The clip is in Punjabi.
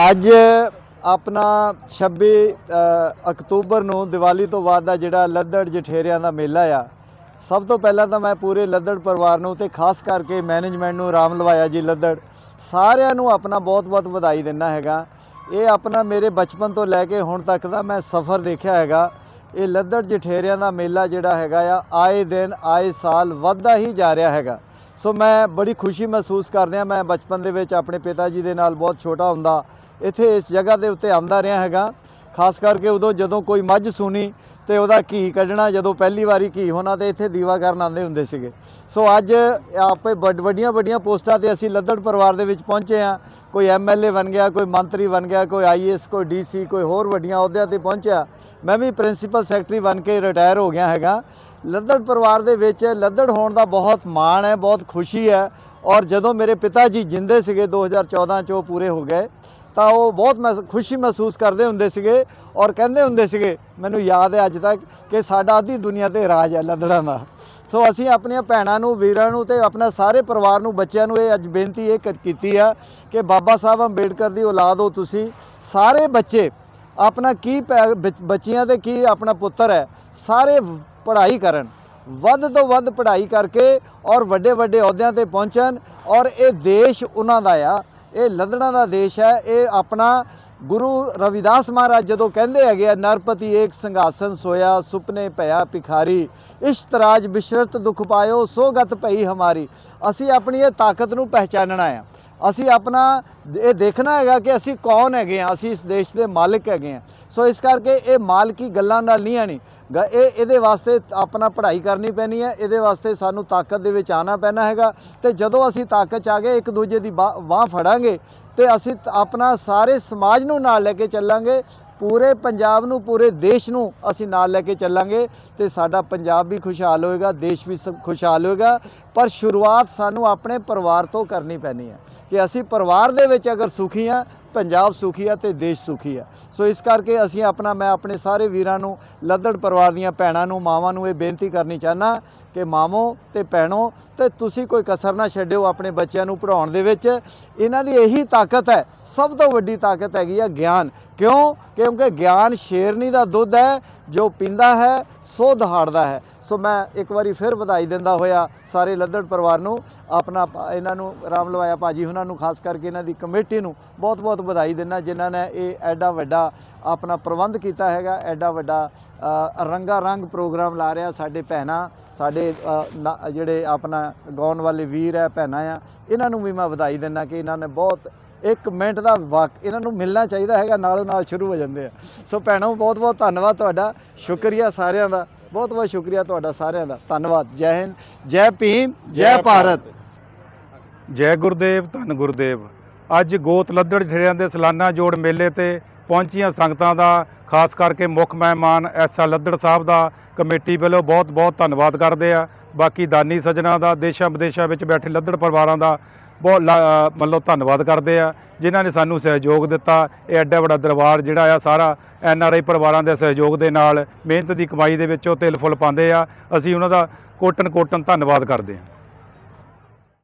ਅੱਜ ਆਪਣਾ 26 ਅਕਤੂਬਰ ਨੂੰ ਦੀਵਾਲੀ ਤੋਂ ਬਾਅਦ ਦਾ ਜਿਹੜਾ ਲੱਦੜ ਜਠੇਰਿਆਂ ਦਾ ਮੇਲਾ ਆ, ਸਭ ਤੋਂ ਪਹਿਲਾਂ ਤਾਂ ਮੈਂ ਪੂਰੇ ਲੱਦੜ ਪਰਿਵਾਰ ਨੂੰ ਤੇ ਖਾਸ ਕਰਕੇ ਮੈਨੇਜਮੈਂਟ ਨੂੰ ਰਾਮ ਲਵਾਇਆ ਜੀ ਲੱਦੜ, ਸਾਰਿਆਂ ਨੂੰ ਆਪਣਾ ਬਹੁਤ-ਬਹੁਤ ਵਧਾਈ ਦਿੰਦਾ ਹੈਗਾ। ਇਹ ਆਪਣਾ ਮੇਰੇ ਬਚਪਨ ਤੋਂ ਲੈ ਕੇ ਹੁਣ ਤੱਕ ਦਾ ਮੈਂ ਸਫ਼ਰ ਦੇਖਿਆ ਹੈਗਾ। ਇਹ ਲੱਦੜ ਜਠੇਰਿਆਂ ਦਾ ਮੇਲਾ ਜਿਹੜਾ ਹੈਗਾ ਆ, ਆਏ ਦਿਨ, ਆਏ ਸਾਲ ਵੱਧਦਾ ਹੀ ਜਾ ਰਿਹਾ ਹੈਗਾ। ਸੋ ਮੈਂ ਬੜੀ ਖੁਸ਼ੀ ਮਹਿਸੂਸ ਕਰਦਿਆਂ ਮੈਂ ਬਚਪਨ ਦੇ ਵਿੱਚ ਆਪਣੇ ਪਿਤਾ ਜੀ ਦੇ ਨਾਲ ਬਹੁਤ ਛੋਟਾ ਹੁੰਦਾ ਇੱਥੇ ਇਸ ਜਗ੍ਹਾ ਦੇ ਉੱਤੇ ਆਂਦਾ ਰਿਹਾ ਹੈਗਾ। ਖਾਸ ਕਰਕੇ ਉਦੋਂ ਜਦੋਂ ਕੋਈ ਮੱਝ ਸੂਣੀ ਤੇ ਉਹਦਾ ਘੀ ਕੱਢਣਾ, ਜਦੋਂ ਪਹਿਲੀ ਵਾਰੀ ਘੀ ਹੋਣਾ ਤੇ ਇੱਥੇ ਦੀਵਾ ਕਰਨ ਆਉਂਦੇ ਹੁੰਦੇ ਸੀਗੇ। ਸੋ ਅੱਜ ਆਪੇ ਵੱਡ- ਵੱਡੀਆਂ ਵੱਡੀਆਂ ਪੋਸਟਾਂ ਤੇ ਅਸੀਂ ਲੱਦੜ ਪਰਿਵਾਰ ਦੇ ਵਿੱਚ ਪਹੁੰਚੇ ਆ ਕੋਈ ਐਮਐਲਏ ਬਣ ਗਿਆ, ਕੋਈ ਮੰਤਰੀ ਬਣ ਗਿਆ, ਕੋਈ ਆਈਏਐਸ ਕੋਈ ਡੀਸੀ ਕੋਈ ਹੋਰ ਵੱਡੀਆਂ ਅਹੁਦਿਆਂ ਤੇ ਪਹੁੰਚਿਆ। ਮੈਂ ਵੀ ਪ੍ਰਿੰਸੀਪਲ ਸੈਕਟਰੀ ਬਣ ਕੇ ਰਿਟਾਇਰ ਹੋ ਗਿਆ ਹੈਗਾ। ਲੱਦੜ ਪਰਿਵਾਰ ਦੇ ਵਿੱਚ ਲੱਦੜ ਹੋਣ ਦਾ ਬਹੁਤ ਮਾਣ ਹੈ, ਬਹੁਤ ਖੁਸ਼ੀ ਹੈ। ਔਰ ਜਦੋਂ ਮੇਰੇ ਪਿਤਾ ਜੀ ਜਿੰਦੇ ਸੀਗੇ 2014 ਚ, ਉਹ ਪੂਰੇ ਹੋ ਗਏ। ਤਾਂ ਉਹ ਬਹੁਤ ਮਹਿਸ- ਖੁਸ਼ੀ ਮਹਿਸੂਸ ਕਰਦੇ ਹੁੰਦੇ ਸੀਗੇ ਔਰ ਕਹਿੰਦੇ ਹੁੰਦੇ ਸੀਗੇ, ਮੈਨੂੰ ਯਾਦ ਹੈ ਅੱਜ ਤੱਕ ਕਿ ਸਾਡਾ ਅੱਧੀ ਦੁਨੀਆ ਤੇ ਰਾਜ ਹੈ ਲੱਦੜਾਂ ਦਾ। ਸੋ ਅਸੀਂ ਆਪਣੀਆਂ ਭੈਣਾਂ ਨੂੰ, ਵੀਰਾਂ ਨੂੰ ਤੇ ਆਪਣਾ ਸਾਰੇ ਪਰਿਵਾਰ ਨੂੰ, ਬੱਚਿਆਂ ਨੂੰ ਇਹ ਅੱਜ ਬੇਨਤੀ ਇਹ ਕਰ- ਕੀਤੀ ਆ ਕਿ ਬਾਬਾ ਸਾਹਿਬ ਅੰਬੇਡਕਰ ਦੀ ਔਲਾਦ ਹੋ ਤੁਸੀਂ। ਸਾਰੇ ਬੱਚੇ, ਆਪਣਾ ਕੀ ਪੈ- ਬੱਚ- ਬੱਚੀਆਂ ਤੇ ਕੀ ਆਪਣਾ ਪੁੱਤਰ ਹੈ, ਸਾਰੇ ਪੜ੍ਹਾਈ ਕਰਨ। ਵੱਧ ਤੋਂ ਵੱਧ ਪੜ੍ਹਾਈ ਕਰਕੇ ਔਰ ਵੱਡੇ ਵੱਡੇ ਅਹੁਦਿਆਂ ਤੇ ਪਹੁੰਚਣ ਔਰ ਇਹ ਦੇਸ਼ ਉਹਨਾਂ ਦਾ ਆ। ਇਹ ਲੱਦੜਾਂ ਦਾ ਦੇਸ਼ ਹੈ। ਇਹ ਆਪਣਾ ਗੁਰੂ ਰਵਿਦਾਸ ਮਹਾਰਾਜ ਜਦੋਂ ਕਹਿੰਦੇ ਹੈਗੇ ਆ, ਨਰਪਤੀ ਏਕ ਸਿੰਘਾਸਨ ਸੋਇਆ, ਸੁਪਨੇ ਭਇਆ ਭਿਖਾਰੀ ਇਸ਼ਤਰਾਜ ਬਿਸ਼ਰਤ ਦੁਖ ਪਾਇਓ ਸੋਗਤ ਭਈ ਹਮਾਰੀ। ਅਸੀਂ ਆਪਣੀ ਇਹ ਤਾਕਤ ਨੂੰ ਪਹਿਚਾਨਣਾ ਆ। ਅਸੀਂ ਆਪਣਾ ਇਹ ਦੇਖਣਾ ਹੈਗਾ ਕਿ ਅਸੀਂ ਕੌਣ ਹੈਗੇ ਆ, ਅਸੀਂ ਇਸ ਦੇਸ਼ ਦੇ ਮਾਲਕ ਹੈਗੇ ਆ। ਸੋ ਇਸ ਕਰਕੇ ਇਹ ਮਾਲਕੀ ਗੱਲਾਂ ਨਾਲ ਨਹੀਂ ਆਣੀ ਇਹ ਇਹਦੇ ਵਾਸਤੇ ਆਪਣਾ ਪੜ੍ਹਾਈ ਕਰਨੀ ਪੈਣੀ ਹੈ, ਇਹਦੇ ਵਾਸਤੇ ਸਾਨੂੰ ਤਾਕਤ ਦੇ ਵਿੱਚ ਆਣਾ ਪੈਣਾ ਹੈਗਾ ਤੇ ਜਦੋਂ ਅਸੀਂ ਤਾਕਤ ਚ ਆ ਗਏ, ਇੱਕ ਦੂਜੇ ਦੀ ਬਾਹ ਫੜਾਂਗੇ ਤੇ ਅਸੀਂ ਆਪਣਾ ਸਾਰੇ ਸਮਾਜ ਨੂੰ ਨਾਲ ਲੈ ਕੇ ਚੱਲਾਂਗੇ, ਪੂਰੇ ਪੰਜਾਬ ਨੂੰ, ਪੂਰੇ ਦੇਸ਼ ਨੂੰ ਅਸੀਂ ਨਾਲ ਲੈ ਕੇ ਚੱਲਾਂਗੇ ਤੇ ਸਾਡਾ ਪੰਜਾਬ ਵੀ ਖੁਸ਼ਹਾਲ ਹੋਏਗਾ, ਦੇਸ਼ ਵੀ ਸਭ ਖੁਸ਼ਹਾਲ ਹੋਏਗਾ ਪਰ ਸ਼ੁਰੂਆਤ ਸਾਨੂੰ ਆਪਣੇ ਪਰਿਵਾਰ ਤੋਂ ਕਰਨੀ ਪੈਣੀ ਹੈ ਕਿ ਅਸੀਂ ਪਰਿਵਾਰ ਦੇ ਵਿੱਚ ਅਗਰ ਸੁਖੀ ਆ ਪੰਜਾਬ ਸੁਖੀ ਆ ਤੇ ਦੇਸ਼ ਸੁਖੀ ਆ ਸੋ ਇਸ ਕਰਕੇ ਅਸੀਂ ਆਪਣਾ, ਮੈਂ ਆਪਣੇ ਸਾਰੇ ਵੀਰਾਂ ਨੂੰ, ਲੱਦੜ ਪਰਿਵਾਰ ਦੀਆਂ ਭੈਣਾਂ ਨੂੰ, ਮਾਵਾਂ ਨੂੰ ਇਹ ਬੇਨਤੀ ਕਰਨੀ ਚਾਹਨਾ ਕਿ ਮਾਮੋ ਤੇ ਭੈਣੋ, ਤੇ ਤੁਸੀਂ ਕੋਈ ਕਸਰ ਨਾ ਛੱਡਿਓ ਆਪਣੇ ਬੱਚਿਆਂ ਨੂੰ ਪੜਾਉਣ ਦੇ ਵਿੱਚ। ਇਹਨਾਂ ਦੀ ਇਹੀ ਤਾਕਤ ਹੈ, ਸਭ ਤੋਂ ਵੱਡੀ ਤਾਕਤ ਹੈਗੀ ਆ ਗਿਆਨ। ਕਿਉਂ? ਕਿਉਂਕਿ ਗਿਆਨ ਸ਼ੇਰਨੀ ਦਾ ਦੁੱਧ ਹੈ, ਜੋ ਪੀਂਦਾ ਹੈ, ਸੋ ਦਹਾੜਦਾ ਹੈ। ਸੋ ਮੈਂ ਇੱਕ ਵਾਰੀ ਫਿਰ ਵਧਾਈ ਦਿੰਦਾ ਹੋਇਆ ਸਾਰੇ ਲੱਦੜ ਪਰਿਵਾਰ ਨੂੰ ਆਪਣਾ ਇਹਨਾਂ ਨੂੰ ਰਾਮ ਲਵਾਇਆ ਭਾਜੀ ਉਹਨਾਂ ਨੂੰ ਖਾਸ ਕਰਕੇ ਇਹਨਾਂ ਦੀ ਕਮੇਟੀ ਨੂੰ ਬਹੁਤ ਬਹੁਤ ਵਧਾਈ ਦਿੰਦਾ ਜਿਨ੍ਹਾਂ ਨੇ ਇਹ ਐਡਾ ਵੱਡਾ ਆਪਣਾ ਪ੍ਰਬੰਧ ਕੀਤਾ ਹੈਗਾ ਐਡਾ ਵੱਡਾ ਅ, ਰੰਗਾ ਰੰਗ ਪ੍ਰੋਗਰਾਮ ਲਾ ਰਿਹਾ ਸਾਡੇ ਭੈਣਾਂ ਸਾਡੇ ਨਾ- ਜਿਹੜੇ ਆਪਣਾ ਗਾਉਣ ਵਾਲੇ ਵੀਰ ਹੈ ਭੈਣਾਂ ਆ ਇਹਨਾਂ ਨੂੰ ਵੀ ਮੈਂ ਵਧਾਈ ਦਿੰਦਾ ਕਿ ਇਹਨਾਂ ਨੇ ਬਹੁਤ ਇੱਕ ਮਿੰਟ ਦਾ ਵਕਤ ਇਹਨਾਂ ਨੂੰ ਮਿਲਣਾ ਚਾਹੀਦਾ ਹੈਗਾ ਨਾਲੋਂ ਨਾਲ ਸ਼ੁਰੂ ਹੋ ਜਾਂਦੇ ਆ। ਸੋ ਭੈਣੋ ਬਹੁਤ ਬਹੁਤ ਧੰਨਵਾਦ ਤੁਹਾਡਾ ਸ਼ੁਕਰੀਆ ਸਾਰਿਆਂ ਦਾ। ਬਹੁਤ ਬਹੁਤ ਸ਼ੁਕਰੀਆ ਤੁਹਾਡਾ ਸਾਰਿਆਂ ਦਾ। ਧੰਨਵਾਦ। ਜੈ ਹਿੰਦ ਜੈ ਭੀਮ ਜੈ ਭਾਰਤ। ਜੈ ਗੁਰਦੇਵ ਧੰਨ ਗੁਰਦੇਵ। ਅੱਜ ਗੋਤ ਲੱਦੜ ਠੇਰਿਆਂ ਦੇ ਸਾਲਾਨਾ ਜੋੜ ਮੇਲੇ ਤੇ ਪਹੁੰਚੀਆਂ ਸੰਗਤਾਂ ਦਾ ਖਾਸ ਕਰਕੇ ਮੁੱਖ ਮਹਿਮਾਨ ਐਸਾ ਲੱਦੜ ਸਾਹਿਬ ਦਾ ਕਮੇਟੀ ਵੱਲੋਂ ਬਹੁਤ ਬਹੁਤ ਧੰਨਵਾਦ ਕਰਦੇ ਆ। ਬਾਕੀ ਦਾਨੀ ਸੱਜਣਾ ਦਾ ਦੇਸ਼ਾਂ ਵਿਦੇਸ਼ਾਂ ਵਿੱਚ ਬੈਠੇ ਲੱਦੜ ਪਰਿਵਾਰਾਂ ਦਾ ਬਹੁਤ ਲਾ- ਮਤਲਬ ਧੰਨਵਾਦ ਕਰਦੇ ਆ ਜਿਨ੍ਹਾਂ ਨੇ ਸਾਨੂੰ ਸਹਿਯੋਗ ਦਿੱਤਾ। ਇਹ ਐਡਾ ਵੱਡਾ ਦਰਬਾਰ ਜਿਹੜਾ ਆ ਸਾਰਾ ਐਨ ਆਰ ਆਈ ਪਰਿਵਾਰਾਂ ਦੇ ਸਹਿਯੋਗ ਦੇ ਨਾਲ ਮਿਹਨਤ ਦੀ ਕਮਾਈ ਦੇ ਵਿੱਚੋਂ ਤਿਲ ਫੁੱਲ ਪਾਉਂਦੇ ਆ। ਅਸੀਂ ਉਹਨਾਂ ਦਾ ਕੋਟਨ ਕੋਟਨ ਧੰਨਵਾਦ ਕਰਦੇ ਹਾਂ।